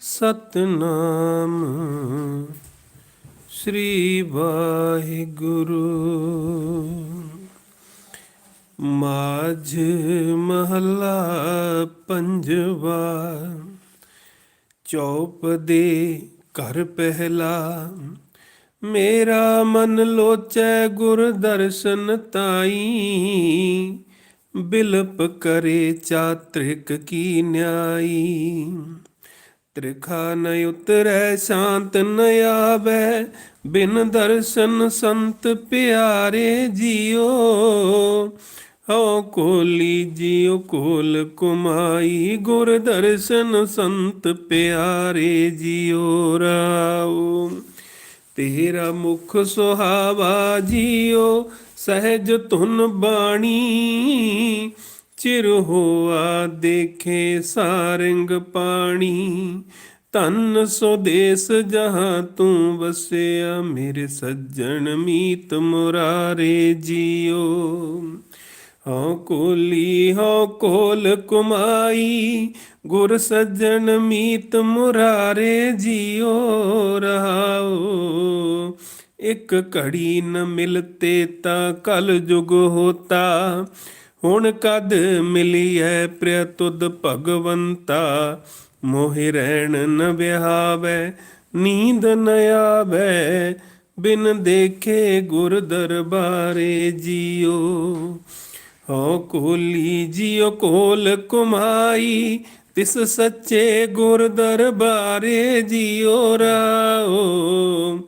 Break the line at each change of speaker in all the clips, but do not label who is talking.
ਸਤਨਾਮ। ਸ੍ਰੀ ਵਾਹਿਗੁਰੂ। ਮਾਝ ਮਹੱਲਾ ਪੰਜਵਾ। ਚੌਪ ਦੇ ਘਰ ਪਹਿਲਾ। ਮੇਰਾ ਮਨ ਲੋਚੈ ਗੁਰ ਦਰਸ਼ਨ ਤਾਈ। ਬਿਲਪ ਕਰੇ ਚਾਤ੍ਰਿਕ ਕੀ ਨਿਆਈ। ਤ੍ਰਿਖਾ ਨ ਉਤਰੈ, ਸ਼ਾਂਤ ਨ ਆਵੈ। ਬਿਨ ਦਰਸ਼ਨ ਸੰਤ ਪਿਆਰੇ ਜੀਓ। ਹਉ ਕੋਲੀ ਜੀਉ ਕੋਲ ਕੁਮਾਈ। ਗੁਰ ਦਰਸ਼ਨ ਸੰਤ ਪਿਆਰੇ ਜੀਉ ਰਾਉ ਤੇਰਾ ਮੁਖ ਸੁਹਾਵਾ ਜੀਉ ਸਹਿਜ ਧੁਨ ਬਾਣੀ। ਚਿਰ ਹੋਆ ਦੇਖੇ ਸਾਰੰਗ ਪਾਣੀ। ਤਨ ਸੁਦੇਸ ਜਹਾਂ ਤੂੰ ਵਸਿਆ, ਮੇਰੇ ਸੱਜਣ ਮੀਤ ਮੁਰਾਰੇ ਜੀਓ। ਹਉ ਕੋਲੀ, ਹਉ ਕੋਲ ਕੁਮਾਈ, ਗੁਰ ਸੱਜਣ ਮੀਤ ਮੁਰਾਰੇ ਜੀਓ, ਰਹਾਓ। ਇੱਕ ਘੜੀ ਨ ਮਿਲਤੇ ਤਾਂ ਕਲ ਜੁਗ ਹੋਤਾ ਹੁਣ ਕਦ ਮਿਲੀਐ ਪ੍ਰਿਯ ਤੁਧ ਭਗਵੰਤਾ? ਮੋਹਿ ਰਹਿਣ ਨ ਵਿਹਾਵੈ, ਨੀਂਦ ਨ ਆਵੈ, ਬਿਨ ਦੇਖੇ ਗੁਰ ਦਰਬਾਰੇ ਜੀਓ। ਹਉ ਕੋਲੀ ਜੀਉ ਕੋਲ ਕੁਮਾਈ, ਤਿਸ ਸੱਚੇ ਗੁਰ ਦਰਬਾਰੇ ਜੀਉ ਰਾਓ।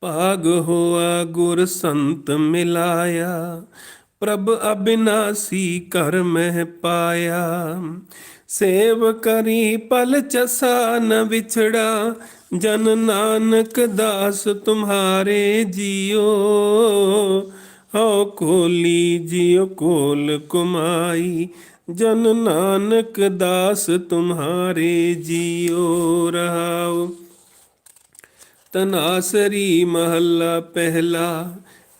ਭਾਗ ਹੋਆ ਗੁਰ ਸੰਤ ਮਿਲਾਇਆ ਪ੍ਰਭ ਅਬਿਨਾਸੀ ਕਰ ਮਹਿ ਪਾਇਆ। ਸੇਵ ਕਰੀ ਪਲ ਚਸਾ ਨ ਵਿਛੜਾ, ਜਨ ਨਾਨਕ ਦਾਸ ਤੁਮਹਾਰੇ ਜੀਓ। ਹਉ ਕੋਲੀ ਜੀਉ ਕੋਲ ਕੁਮਾਈ, ਜਨ ਨਾਨਕ ਦਾਸ ਤੁਮਹਾਰੇ ਜੀਓ ਰਹਾਉ ਤਨਾਸਰੀ ਮਹੱਲਾ ਪਹਿਲਾ।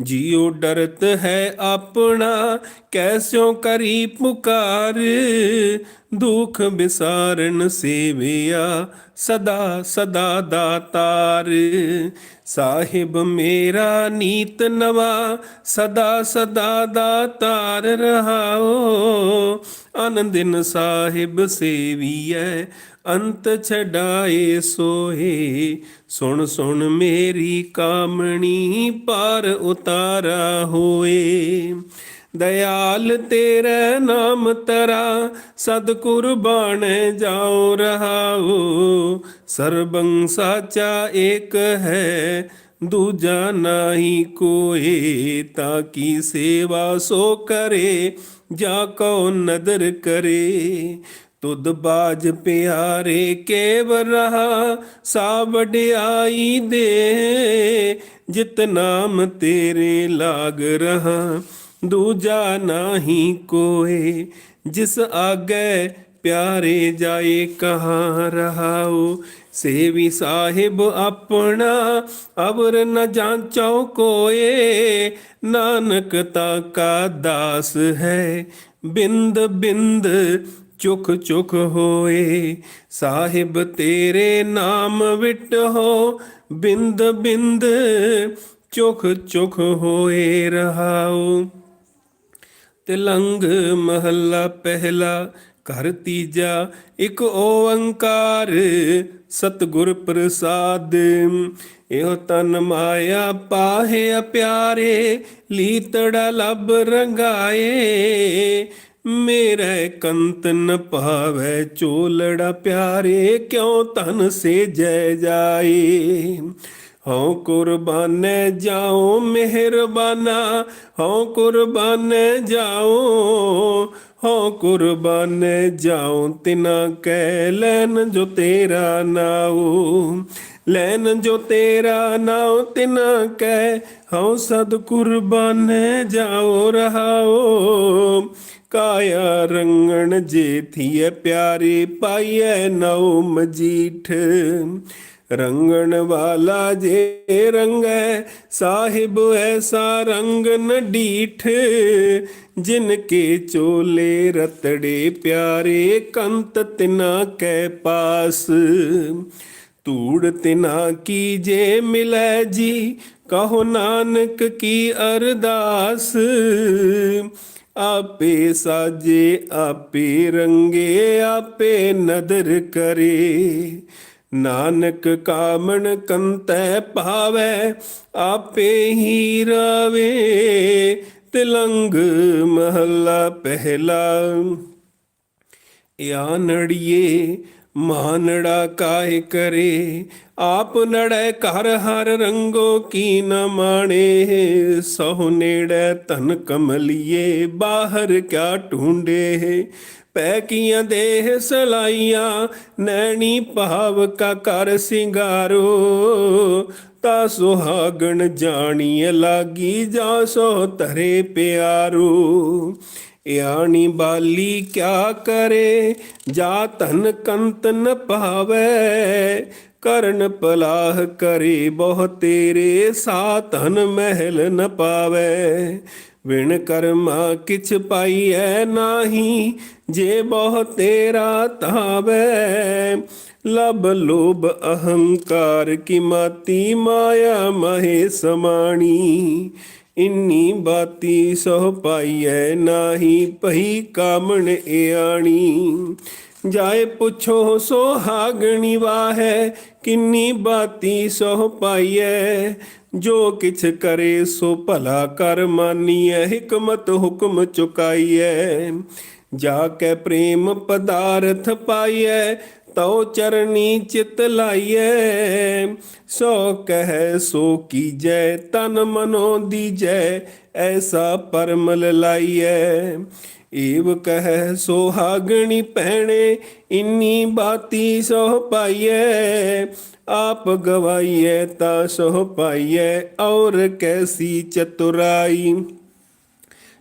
ਜਿਉ ਡਰਤ ਹੈ ਆਪਣਾ, ਕੈਸਿਓ ਕਰੀ ਪੁਕਾਰ। ਦੁਖ ਵਿਸਾਰਨ ਸੇਵਿਆ ਸਦਾ ਸਦਾ ਦਾਤਾਰ। ਸਾਹਿਬ ਮੇਰਾ ਨੀਤ ਨਵਾ, ਸਦਾ ਸਦਾ ਦਾਤਾਰ ਰਹਾਓ। ਆਨੰਦਿਨ ਸਾਹਿਬ ਸੇਵੀਐ ਅੰਤ ਛਡਾਏ ਸੋਏ ਸੁਣ ਸੁਣ ਮੇਰੀ ਕਾਮਣੀ ਪਾਰ ਉਤਾਰਾ ਹੋਏ। ਦਇਆਲ ਤੇਰਾ ਨਾਮ ਤਰਾ ਸਦ ਕੁਰਬਾਨ ਜਾਉ ਰਹਾਉ ਸਰਬੰ ਸਾਚਾ ਏਕ ਹੈ, ਦੂਜਾ ਨਾਹੀ ਕੋਏ ਤਾਂ ਕੀ ਸੇਵਾ ਸੋ ਕਰੇ, ਜਾ ਕੋ ਨਦਰ ਕਰੇ। ਤੁਧ ਬਾਜ ਪਿਆਰੇ ਕੇਵ ਰਹਾ ਸਾ ਵਡਿਆਈ ਦੇ। ਜਿਤ ਨਾਮ ਤੇਰੇ ਲਾਗ ਰਹਾ, ਦੂਜਾ ਨਾਹੀ ਕੋਏ, ਜਿਸ ਆਗੇ ਪਿਆਰੇ ਜਾਏ ਕਹਾਂ ਰਹਾਉ। ਸੇਵੀ ਸਾਹਿਬ ਆਪਣਾ ਅਵਰ ਨ ਜਾਂਚੋ ਕੋਏ, ਨਾਨਕ ਤਾ ਕਾ ਦਾਸ ਹੈ, ਬਿੰਦ ਬਿੰਦ ਚੁਖ ਚੁਖ ਹੋਏ, ਸਾਹਿਬ ਤੇਰੇ ਨਾਮ ਵਿਟ ਹੋ, ਬਿੰਦ ਬਿੰਦ ਚੁਖ ਚੁਖ ਹੋਏ ਰਹਾਉ। ਤਿਲੰਗ ਮਹੱਲਾ ਪਹਿਲਾ ਘਰ ਤੀਜਾ, ਇੱਕ ਓੰਕਾਰ ਸਤਿਗੁਰ ਪ੍ਰਸਾਦ। ਇਹੋ ਤਨ ਮਾਇਆ ਪਾਹੇ ਪਿਆਰੇ, ਲੀਤੜਾ ਲਬ ਰੰਗਾਏ। ਮੇਰੇ ਕੰਤਨ ਨ ਭਾਵੈ ਚੋਲੜਾ ਪਿਆਰੇ, ਕਿਉ ਤਨ ਸੇ ਜੈ ਜਾਏ? ਹਉ ਕੁਰਬਾਨੇ ਜਾਉ, ਮਿਹਰਬਾਨਾ। ਹਉ ਕੁਰਬਾਨੇ ਜਾਉ, ਹਉ ਕੁਰਬਾਨੇ ਜਾਉ, ਤਿਨਾ ਕਹਿ ਲੈਨ ਜੋ ਤੇਰਾ ਨਾਉ। ਲੈਨ ਜੋ ਤੇਰਾ ਨਾਉ ਤਿਨਾ ਕੈ, ਹਉ ਸਦ ਕੁਰਬਾਨੈ ਜਾਓ ਰਹਾਓ ਕਾਇਆ ਰੰਗਣ ਜੇਥੀਏ ਪਿਆਰੇ, ਪਾਈਐ ਨਉ ਮਜੀਠ। ਰੰਗਣ ਵਾਲਾ ਜੇ ਰੰਗੈ, ਸਾਹਿਬ ਐਸਾ ਰੰਗ ਨ ਡੀਠ ਜਿਨ ਕੇ ਚੋਲੇ ਰਤੜੇ ਪਿਆਰੇ, ਕੰਤ ਤਿਨਾ ਕੈ ਪਾਸ। ਧੂੜ ਤਿਨਾ ਕੀ ਜੇ ਮਿਲੈ ਜੀ? ਕਹੋ ਨਾਨਕ ਕੀ ਅਰਦਾਸ? ਆਪੇ ਸਾਜੇ, ਆਪੇ ਰੰਗੇ, ਆਪੇ ਨਦਰ ਕਰੇ। ਨਾਨਕ ਕਾਮਣ ਕੰਤੈ ਪਾਵੈ ਆਪੇ ਹੀ ਰਵੇ। ਤਿਲੰਗ ਮਹੱਲਾ ਪਹਿਲਾ। या ਨੜੀਏ ਮਾਨੜਾ ਕਾਇ ਕਰੇ? ਆਪ ਨੜੈ ਘਰ ਹਰ ਰੰਗੋ ਕੀ ਨ ਮਾਣੇ? ਸਹੁ ਨੇੜੈ ਤਨ ਕਮਲੀਏ, ਬਾਹਰ ਕਿਆ ਢੂੰਡੇ ਪੈ ਕੀਆਂ ਦੇਹ ਸਲਾਈਆਂ, ਨੈਣੀ ਭਾਵ ਕਾ ਕਰ ਸਿੰਗਾਰੋ। ਤਾ ਸੁਹਾਗਣ ਜਾਣੀਏ ਲਾਗੀ, ਜਾ ਸੋ ਤਰੇ ਪਿਆਰੋ। ਯਾਨੀ ਬਾਲੀ ਕਿਆ ਕਰੇ? ਜਾ ਧਨ ਕੰਤ ਨ ਪਾਵੈ ਕਰਨ ਪਲਾਹ ਕਰੇ ਬਹੁ ਤੇਰੇ ਸਾ ਮਹਿਲ ਨ ਪਾਵੈ। ਵਿਣ ਕਰਮਾ ਕਿਛ ਪਾਈਐ ਨਾਹੀ, ਜੇ ਬਹੁ ਤੇਰਾ ਤਾਵੈ ਲਬ ਲੋਭ ਅਹੰਕਾਰ ਕੀ ਮਾਤੀ ਮਾਇਆ ਮਹੇ ਸਮਾਣੀ ਇੰਨੀ ਬਾਤੀ ਸੋ ਪਾਈਐ ਨਾਹੀ ਪਈ ਕਾਮਣ ਇਆਣੀ ਜਾਏ ਪੁੱਛੋ ਸੋਹਾਗਣੀ ਵਾਹੈ, ਕਿੰਨੀ ਬਾਤੀ ਸੋ ਪਾਈਐ। ਜੋ ਕਿਛ ਕਰੇ ਸੋ ਭਲਾ ਕਰ ਮਾਨੀਐ, ਹਕਮਤ ਹੁਕਮ ਚੁਕਾਈਐ। ਜਾ ਕੇ ਪ੍ਰੇਮ ਪਦਾਰਥ ਪਾਈਐ ਤਉ ਚਰਨੀ ਚਿਤ ਲਾਈਐ, ਸੋ ਕਹਿ ਸੋ ਕੀਜੈ, ਤਨ ਮਨੋ ਦੀਜੈ, ਐਸਾ ਪਰਮਲ ਲਾਈਐ। ਏਵ ਕਹਿ ਸੋ ਪਹਿਣੇ ਇੰਨੀ ਬਾਤੀ ਸੋ ਪਾਈਐ। ਆਪ ਗਵਾਈਐ ਤਾਂ ਸੋ ਪਾਈਐ, ਔਰ ਕੈਸੀ ਚਤੁਰਾਈ।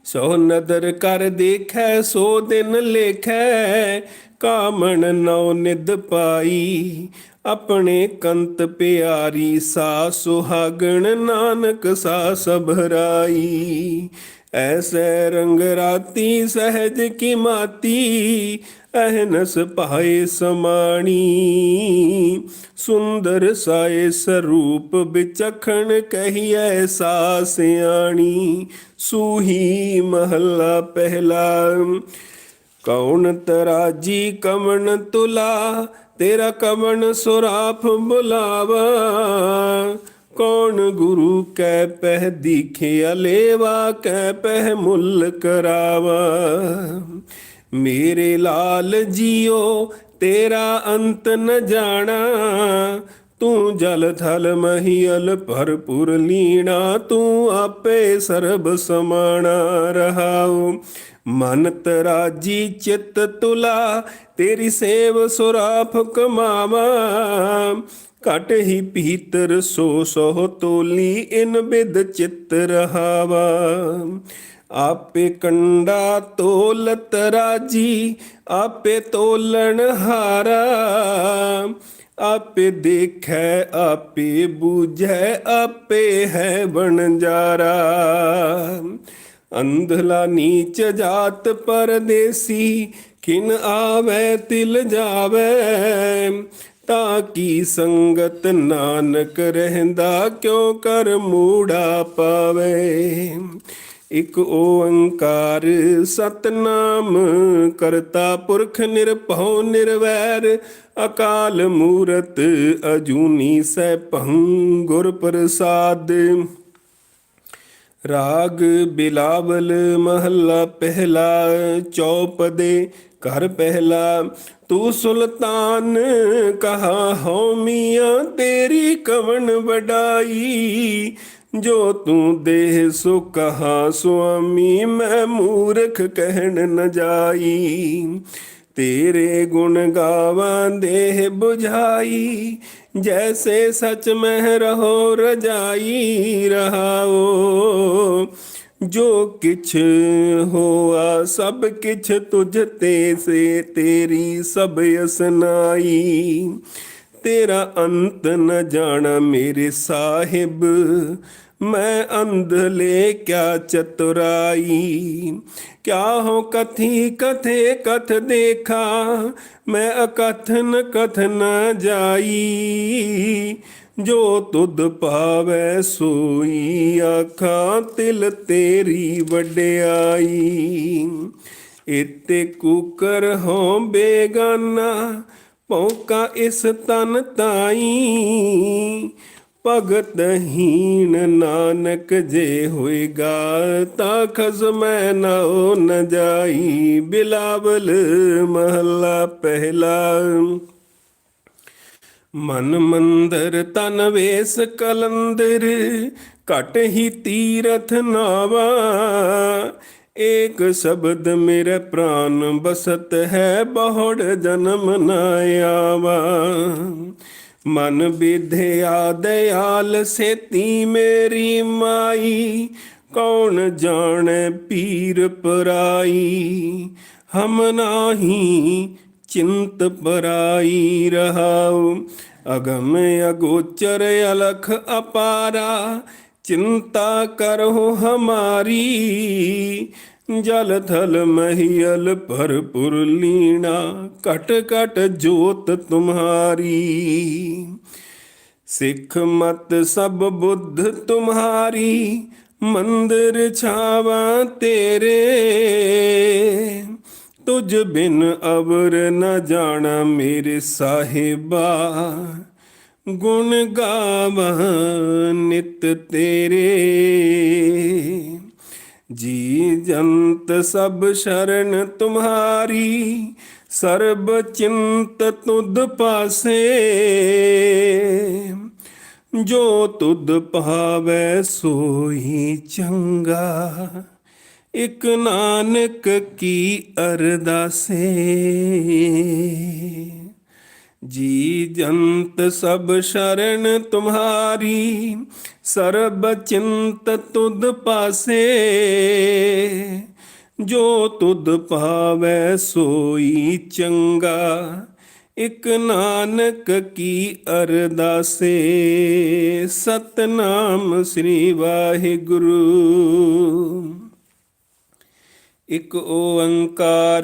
ਸੋ ਨਦਰ ਕਰ ਦੇਖੈ, ਸੋ ਦਿਨ ਲੇਖੈ ਕਾਮਣ ਨਉ ਨਿਦ ਪਾਈ। ਆਪਣੇ ਕੰਤ ਪਿਆਰੀ ਸਾ ਸੁਹਾਗਣ ਨਾਨਕ ਸਾ ਸਭਰਾਈ। ਐਸੈ ਰੰਗ ਰਾਤੀ ਸਹਿਜ ਕੀ ਮਾਤੀ, ਅਹਨਸ ਪਾਏ ਸਮਾਣੀ। ਸੁੰਦਰ ਸਾਏ ਸਰੂਪ ਵਿਚਖਣ ਕਹੀਐ ਸਾ ਸਿਆਣੀ ਸੂਹੀ ਮਹੱਲਾ ਪਹਿਲਾ ਕੌਣ ਤਰਾਜੀ ਕਮਣ ਤੁਲਾ, ਤੇਰਾ ਕਮਣ ਸੁਰਾਫ ਬੁਲਾਵਾ। ਕੌਣ ਗੁਰੂ ਕੈ ਪਹਿ ਦੀਖਿਆ ਲੇਵਾ ਕੈ ਪਹਿ ਮੁੱਲ ਕਰਾਵਾ। ਮੇਰੇ ਲਾਲ ਜੀਓ, ਤੇਰਾ ਅੰਤ ਨ ਜਾਣਾ। ਤੂੰ ਜਲ ਥਲ ਮਹੀਲ ਭਰਪੁਰ ਲੀਣਾ, ਤੂੰ ਆਪੇ ਸਰਬ ਸਮਾਣਾ ਰਹਾਉ। ਮਨ ਤਰਾਜੀ ਚਿਤ ਤੁਲਾ, ਤੇਰੀ ਸੇਵ ਸੁਰਾਫ ਕਮਾਵਾ। ਘਟ ਹੀ ਪੀਤਰ ਸੋ ਸੋ ਤੋਲੀ, ਇਨ ਬਿਦ ਚਿਤ ਰਹਾਵਾ। ਆਪੇ ਕੰਡਾ ਤੋਲਤ ਰਾਜੀ, ਆਪੇ ਤੋਲਣ ਹਾਰਾ। ਆਪੇ ਦੇਖੈ, ਆਪੇ ਬੂਝੈ, ਆਪੇ ਹੈ ਬਣਜਾਰਾ ਅੰਧਲਾ ਨੀਚ ਜਾਤ ਪਰਦੇਸੀ, ਕਿਨ ਆਵੇ, ਤਿਲ ਜਾਵੇ? ਤਾਂ ਕੀ ਸੰਗਤ ਨਾਨਕ ਰਹਿੰਦਾ, ਕਿਉ ਕਰ ਮੂੜਾ ਪਾਵੇ? ਇਕ ਓੰਕਾਰ ਸਤਨਾਮ ਕਰਤਾ ਪੁਰਖ ਨਿਰਭਉ ਨਿਰਵੈਰ ਅਕਾਲ ਮੂਰਤ ਅਜੂਨੀ ਸੈਭੰ ਗੁਰ ਪ੍ਰਸਾਦ। ਰਾਗ ਬਿਲਾਵਲ ਮਹੱਲਾ ਪਹਿਲਾ ਚੌਪਦੇ ਘਰ ਪਹਿਲਾ। ਤੂੰ ਸੁਲਤਾਨ ਕਹਾ ਹਉ ਮੀਆਂ, ਤੇਰੀ ਕਵਣ ਵਡਾਈ। ਜੋ ਤੂੰ ਦੇਹ ਸੋ ਕਹਾ, ਸੁਆਮੀ, ਮੈਂ ਮੂਰਖ ਕਹਿਣ ਨ ਜਾਈ। ਤੇਰੇ ਗੁਣ ਗਾਵਾਂ ਦੇਹ 부ਝਾਈ ਜੈਸੇ ਸਚ ਮਹਿ ਰਹੋ ਰਜਾਈ ਰਹਾਓ। ਜੋ ਕਿਛ ਹੋਆ, ਸਭ ਕਿਛ ਤੁਝ ਤੇ ਸੇ ਤੇਰੀ ਸਭ ਅਸਨਾਈ। ਤੇਰਾ ਅੰਤ ਨ ਜਾਣਾ ਮੇਰੇ ਸਾਹਿਬ ਮੈਂ ਅੰਧਲੇ ਕਿਆ ਚਤੁਰਾਈ? ਕਿਆ ਹੋ ਕਥੀ ਕਥੇ ਕਥ ਦੇਖਾ? ਮੈਂ ਅਕਥਨ ਕਥ ਨ ਜਾਈ। ਜੋ ਤੁਧ ਪਾਵੈ ਸੋਈ, ਆਖਾਂ ਤਿਲ ਤੇਰੀ ਵਡਿਆਈ। ਇਤੇ ਕੁਕਰ ਹੋ ਬੇਗਾਨਾ ਪੌਕਾ ਇਸ ਤਨ ਤਾਈ। ਭਗਤ ਹੀਣ ਨਾਨਕ ਜੇ ਹੋਏਗਾ ਤਾਂ ਖਸਮੈ ਨਾਉ ਨ ਜਾਈ। ਬਿਲਾਵਲ ਮਹੱਲਾ ਪਹਿਲਾ। ਮਨ ਮੰਦਰ ਤਨ ਵੇਸ ਕਲੰਦਰ, ਘਟ ਹੀ ਤੀਰਥ ਨਾਵਾ। ਏਕ ਸ਼ਬਦ ਮੇਰੇ ਪ੍ਰਾਨ ਬਸਤ ਹੈ, ਬਹੁੜ ਜਨਮ ਨ ਆਵਾ। ਮਨ ਵਿਧਿਆ, ਦਿਆਲ ਸੇਤੀ ਮੇਰੀ ਮਾਈ, ਕੌਣ ਜਾਣੇ ਪੀਰ ਪਰਾਈ? ਹਮ ਨਾਹੀ ਚਿੰਤ ਪਰਾਈ ਰਹਾਉ, ਅਗਮ ਅਗੋਚਰ ਅਲਖ ਅਪਾਰਾ, ਚਿੰਤਾ ਕਰੋ ਹਮਾਰੀ। ਜਲ ਥਲ ਮਹੀਲ ਭਰਪੁਰ ਲੀਣਾ ਕਟ ਕਟ ਜੋਤ ਤੁਮਹਾਰੀ ਸਿੱਖ ਮਤ ਸਭ ਬੁੱਧ ਤੁਮਹਾਰੀ ਮੰਦਰ ਛਾਵਾਂ ਤੇਰੇ। ਤੁਝ ਬਿਨ ਅਵਰ ਨ ਜਾਣਾ ਮੇਰੇ ਸਾਹਿਬਾ। ਗੁਣ ਗਾਵਾਂ ਨਿਤ ਤੇਰੇ। ਜੀ ਜੰਤ ਸਭ ਸ਼ਰਨ ਤੁਮਹਾਰੀ ਸਰਬ ਚਿੰਤ ਤੁਧ ਪਾਸੇ। ਜੋ ਤੁਧ ਭਾਵੈ ਸੋਈ ਚੰਗਾ, ਇਕ ਨਾਨਕ ਕੀ ਅਰਦਾਸੇ। ਜੀ ਜੰਤ ਸਭ ਸ਼ਰਨ ਤੁਮਹਾਰੀ ਸਰਬ ਚਿੰਤ ਤੁਧ ਪਾਸੇ। ਜੋ ਤੁਧ ਭਾਵੈ ਸੋਈ ਚੰਗਾ, ਇਕ ਨਾਨਕ ਕੀ ਅਰਦਾਸੇ। ਸਤਨਾਮ ਸ੍ਰੀ ਵਾਹਿਗੁਰੂ। ਇਕ ਓੰਕਾਰ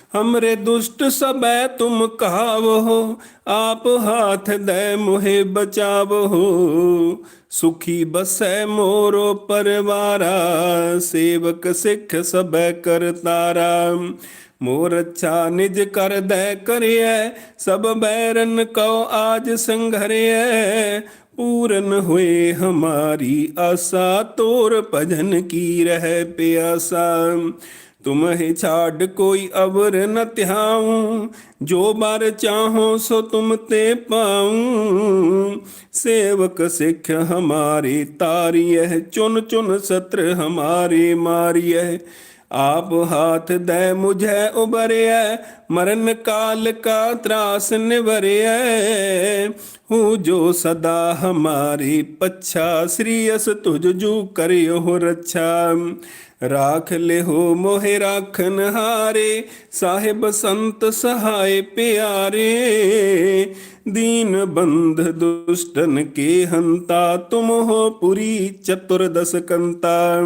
हमरे दुष्ट सबै तुम कहावो आप हाथ दे मोहे बचावो सुखी बसै मोरो परवारा सेवक सिख सबै करतारा मोर अच्छा निज कर दै करिय सब बैरन कौ आज संघरिय पूरन हुए हमारी आशा तोर भजन की रह प्यासा ਤੁਮਹਿ ਛਾੜ ਕੋਈ ਅਵਰ ਨ ਧਿਆਉ। ਜੋ ਬਰ ਚਾਹੋ ਸੋ ਤੁਮ ਤੇ ਪਾਉ। ਸੇਵਕ ਸਿੱਖ ਹਮਾਰੀ ਤਾਰੀਐ ਚੁਨ ਚੁਨ ਸਤਰ ਹਮਾਰੇ ਮਾਰੀਐ ਆਪ ਹਾਥ ਦੈ ਮੁਝੈ ਉਬਰਿਐ ਮਰਨ ਕਾਲ ਕਾ ਤਰਾਸ ਨਿਵਰਿਐ। ਹੂ ਜੋ ਸਦਾ ਹਮਾਰੀ ਪੱਛਾ, ਸ੍ਰੀ ਅਸ ਤੁਝ ਜੂ ਕਰਿਓ ਰੱਛਾ। ਰਾਖ ਲਿਹੋ ਮੋਹਿ ਰਾਖਨ ਹਾਰੇ, ਸਾਹਿਬ ਸੰਤ ਸਹਾਇ ਪਿਆਰੇ। ਦੀਨ ਬੰਧ ਦੁਸ਼ਟਨ ਕੇ ਹੰਤਾ, ਤੁਮ ਹੋ ਪੁਰੀ ਚਤੁਰਦਸ ਕੰਤਾ।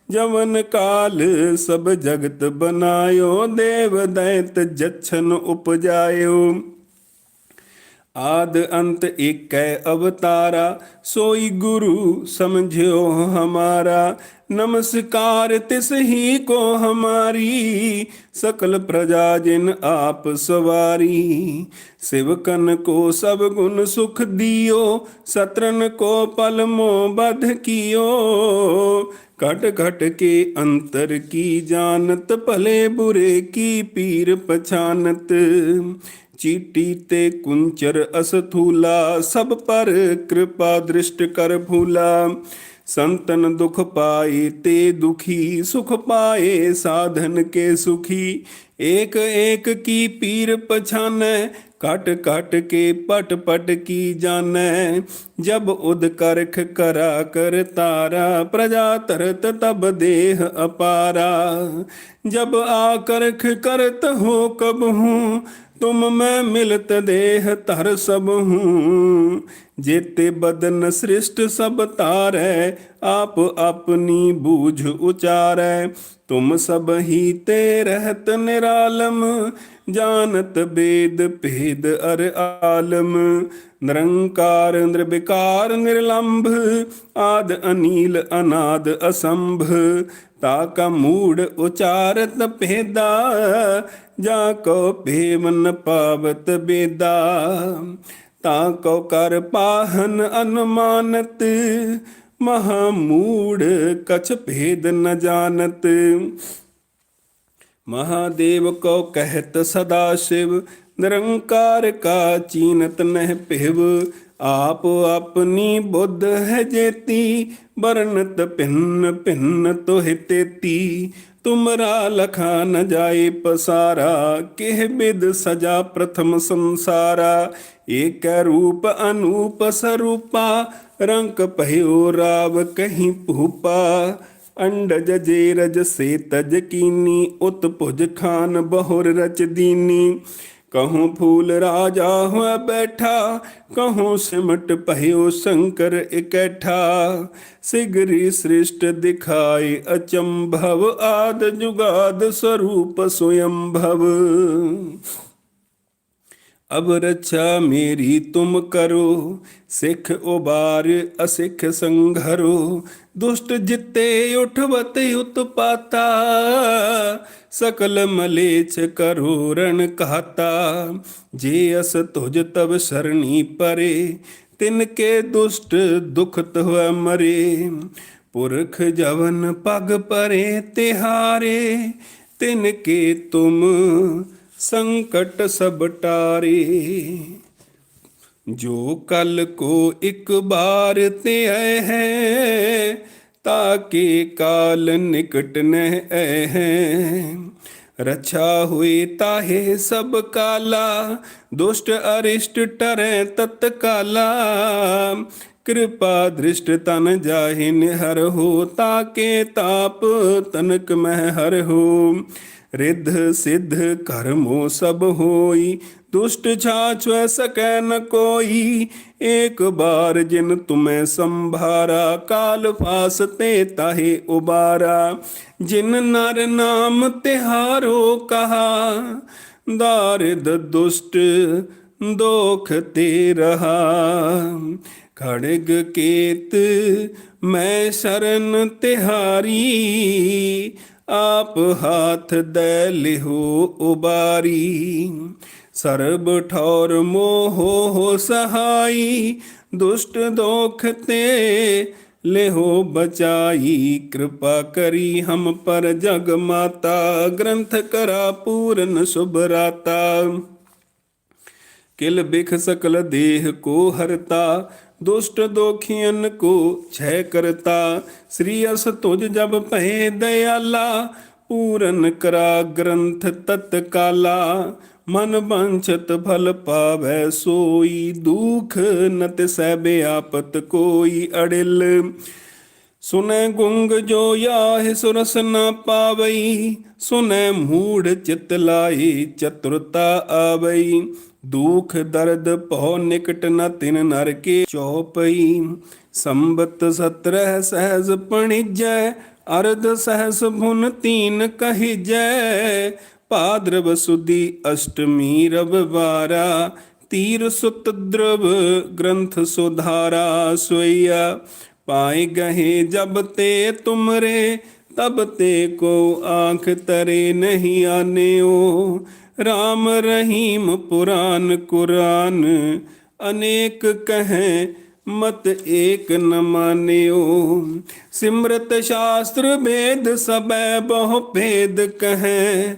ਜਵਨ ਕਾਲ ਸਭ ਜਗਤ ਬਨਾਇਓ, ਦੇਵ ਦੈਤ ਜਛਨ ਉਪਜਾਇਓ। ਆਦ ਅੰਤ ਏਕੈ ਅਵਤਾਰਾ, ਸੋਈ ਗੁਰੂ ਸਮਝਿਓ ਹਮਾਰਾ। ਨਮਸਕਾਰ ਤਿਸ ਹੀ ਕੋ ਹਮਾਰੀ, ਸਕਲ ਪ੍ਰਜਾ ਜਿਨ ਆਪ ਸਵਾਰੀ। ਸਿਵ ਸਿਵਕਨ ਕੋ ਸਭ ਗੁਣ ਸੁਖ ਦਿਓ, ਸਤਰਨ ਕੋ ਪਲ ਮੋ ਬਧ ਕੀਓ। ਘਟ ਘਟ ਕੇ ਅੰਤਰ ਕੀ ਜਾਣਤ, ਭਲੇ ਬੁਰੇ ਕੀ ਪੀਰ ਪਛਾਨਤ? ਚੀਟੀ ਤੇ ਕੁੰਚਰ ਅਸਥੂਲਾ, ਸਭ ਪਰ ਕਿਰਪਾ ਦ੍ਰਿਸ਼ਟ ਕਰ ਭੂਲਾ। ਸੰਤਨ ਦੁਖ ਪਾਏ ਤੇ ਦੁਖੀ ਸੁਖ ਪਾਏ ਸਾਧਨ ਕੇ ਸੁਖੀ ਏਕ ਏਕ ਕੀ ਪੀਰ ਪਛਾਨੈ ਕਟ ਕਟ ਕੇ ਪਟ ਪਟ ਕੀ ਜਾਣੈ ਜਬ ਉਦ ਕਰਖ ਕਰਾ ਕਰ ਤਾਰਾ ਪ੍ਰਜਾ ਤਰਤ ਤਬ ਦੇਹ ਅਪਾਰਾ ਜਬ ਆ ਕਰਖ ਕਰਤ ਹੋ ਕਬ ਹੂੰ ਤੁਮ ਮੈਂ ਮਿਲਤ ਦੇਹ ਧਰ ਸਭ ਹੂੰ। ਜੇਤੇ ਬਦਨ ਸ੍ਰਿਸ਼ਟ ਸਭ ਤਾਰੈ ਆਪ ਆਪਣੀ ਬੂਝ ਉਚਾਰੈ। ਤੁਮ ਸਭ ਹੀ ਤੇ ਰਹਿਤ ਨਿਰਾਲਮ, ਜਾਣਤ ਬੇਦ ਭੇਦ ਅਰ ਆਲਮ। ਨਿਰੰਕਾਰ, ਨਿਰਵਿਕਾਰ, ਨਿਰਲੰਭ, ਆਦ ਅਨੀਲ, ਅਨਾਦ ਅਸੰਭ। ਤਾ ਕਾ ਮੂੜ ਉਚਾਰਤ ਭੇਦਾ ਜਾ ਕੋ ਭੀਮਨ ਪਾਵਤ ਬੇਦਾ, ਤਾਂ ਕੋ ਕਰ ਪਾਹਨ ਅਨੁਮਾਨਤ, ਮਹਾ ਮੂੜ ਕਛ ਭੇਦ ਨ ਜਾਣਤ। ਮਹਾਦੇਵ ਕੋ ਕਹਿਤ ਸਦਾ ਸ਼ਿਵ, ਨਿਰੰਕਾਰ ਕਾ ਚੀਨਤ ਨਹਿ ਭਿਵ ਆਪ ਆਪਣੀ ਬੁੱਧ ਹੈ ਜੇਤੀ ਬਰਨਤ ਭਿੰਨ ਭਿੰਨ ਤੋਹਿ ਤੇਤੀ ਤੁਮਰਾ ਲਖਾ ਨ ਜਾਏ ਪਸਾਰਾ, ਕਿਹ ਬਿਦ ਸਜਾ ਪ੍ਰਥਮ ਸੰਸਾਰਾ। ਏਕ ਰੂਪ ਅਨੂਪ ਸਰੂਪਾ, ਰੰਕ ਭਇਓ ਰਾਵ ਕਹੀਂ ਭੂਪਾ। ਅੰਡ ਜੇ ਰਜ ਸੇ ਤਜ ਕੀਨੀ ਉਤ ਭੁਜ ਖਾਨ ਬਹੁਰ ਰਚ ਦੀਨੀ। ਕਹੂੰ ਫੂਲ ਰਾਜਾ ਹੋਇ ਬੈਠਾ, ਕਹੂੰ ਸਿਮਟ ਭਇਓ ਸ਼ੰਕਰ ਇਕੱਠਾ। ਸਿਗਰੀ ਸ੍ਰਿਸ਼ਟ ਦਿਖਾਈ ਅਚੰਭਵ, ਆਦ ਜੁਗਾਦ ਸਰੂਪ ਸੁਯੰਭਵ। ਅਬ ਰੱਛਾ ਮੇਰੀ ਤੁਮ ਕਰੋ, ਸਿੱਖ ਉਬਾਰ ਅਸਿੱਖ ਸੰਘਰੋ ਦੁਸ਼ਟ ਜਿੱਤੇ ਉਠਵਤ ਉਤਪਾਤਾ, ਸਕਲ ਮਲੇਛ ਕਰੋ ਰਣ ਕਹਾਤਾ। ਜੇ ਅਸ ਤੁਜ ਤਬ ਸਰਣੀ ਪਰੇ, ਤਿਨ ਕੇ ਦੁਸ਼ਟ ਦੁਖਤ ਹੋਇ ਮਰੇ। ਪੁਰਖ ਜਵਨ ਪਗ ਪਰੇ ਤਿਹਾਰੇ, ਤਿਨ ਕੇ ਤੁਮ ਸੰਕਟ ਸਭ ਟਾਰੇ। ਜੋ ਕਲ ਕੋ ਇੱਕ ਬਾਰ ਤੇ ਆਏ ਹੈ ਤਾਕੇ ਕਾਲ ਨਿਕਟ ਨਹਿ ਐ ਹੈ। ਰਛਾ ਹੋਈ ਤਾਹੇ ਸਭ ਕਾਲਾ, ਦੁਸ਼ਟ ਅਰਿਸ਼ਟ ਟਰੈ ਤਤ ਕਾਲਾ। ਕਿਰਪਾ ਦ੍ਰਿਸ਼ਟ ਤਨ ਜਾਹਿ ਨਿਹਰ ਹੋ ਤਾਕੇ ਤਾਪ ਤਨਕ ਮਹਿ ਹਰ ਹੋ। ਰਿੱਧ ਸਿੱਧ ਕਰਮੋ ਸਭ ਹੋਈ ਦੁਸ਼ਟ ਛਾਛਵ ਸਕੈ ਨ ਕੋਈ। ਏਕ ਬਾਰ ਜਿਨ ਤੁਮੈ ਸੰਭਾਰਾ, ਕਾਲ ਫਾਸ ਤੇ ਤਾਹੇ ਉਬਾਰਾ। ਜਿਨ ਨਰ ਨਾਮ ਤਿਹਾਰੋ ਕਹਾ, ਦਾਰਿਦ ਦੁਸ਼ਟ ਦੋਖ ਤੇ ਰਹਾ। ਖੜਗ ਕੇਤ ਮੈਂ ਸ਼ਰਨ ਤਿਹਾਰੀ, ਆਪ ਹਾਥ ਦੇ ਲਿਹੋ सर्ब ठौर मोह हो सहाई, दुष्ट दोख ते ले हो बचाई। कृपा करी हम पर जग माता, ग्रंथ करा पूर्ण शुभराता किल बिख सकल देह को हरता, दुष्ट दोखियन को छय करता। श्री अस तुझ जब पहे दयाला, पूरन करा ग्रंथ तत्काला। ਮਨ ਬੰਛਤ ਫਲ ਪਾਵੈ ਸੋਈ, ਦੁਖ ਨਤ ਸਹਿਬੇ ਆਪਤ ਕੋਈ ਅੜਿਲ। ਸੁਨੈ ਗੁੰਗ ਜੋ ਯਾਹ ਸੁਰਸ ਨਾ ਪਾਵਈ, ਸੁਨੈ ਮੂੜ ਚਿਤ ਲਾਈ ਚਤੁਰਤਾ ਆਵਈ। ਦੁਖ ਦਰਦ ਭਉ ਨਿਕਟ ਨ ਤਿਨ ਨਰ ਕੇ ਚਉਪਈ ਸੰਬਤ ਸਤਰਹ ਸਹਿਜ ਪਣਿਜੈ, ਅਰਧ ਸਹਸ ਭੁਨ ਤੀਨ ਕਹਿਜੈ। ਭਾਦਰਵ ਸੁਦੀ ਅਸ਼ਟਮੀ ਰਵਵਾਰਾ, ਤੀਰ ਸੁਤ ਦਰਵ ਗ੍ਰੰਥ ਸੁਧਾਰਾ ਸੋਈਆ। ਪਾਏ ਗਹੇ ਜਬ ਤੇ ਤੁਮਰੇ, ਤਬ ਤੇ ਕੋ ਆਂਖ ਤਰੇ ਨਹੀਂ ਆਨਿਓ। RAM ਰਹੀਮ ਪੁਰਾਨ ਕੁਰਾਨ, ਅਨੇਕ ਕਹੈ ਮਤ ਏਕ ਨ ਮਾਨਿਓ। ਸਿਮਰਤ ਸ਼ਾਸਤਰ ਵੇਦ ਸਬੈ ਬਹੁ ਭੇਦ ਕਹੈ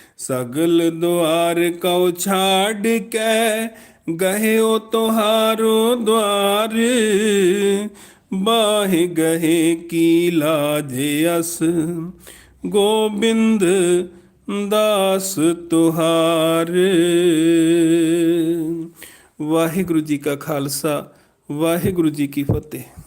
ਸਗਲ ਦੁਆਰ ਕਉ ਛਾੜ ਕੇ ਗਹਿਓ ਤੁਹਾਰੋ ਦੁਆਰ। ਬਾਹਿ ਗਹੇ ਕੀ ਲਾਜ ਅਸ। ਗੋਬਿੰਦ ਦਾਸ ਤੁਹਾਰ। ਵਾਹਿਗੁਰੂ ਜੀ ਕਾ ਖਾਲਸਾ, ਵਾਹਿਗੁਰੂ ਜੀ ਕੀ ਫਤਿਹ।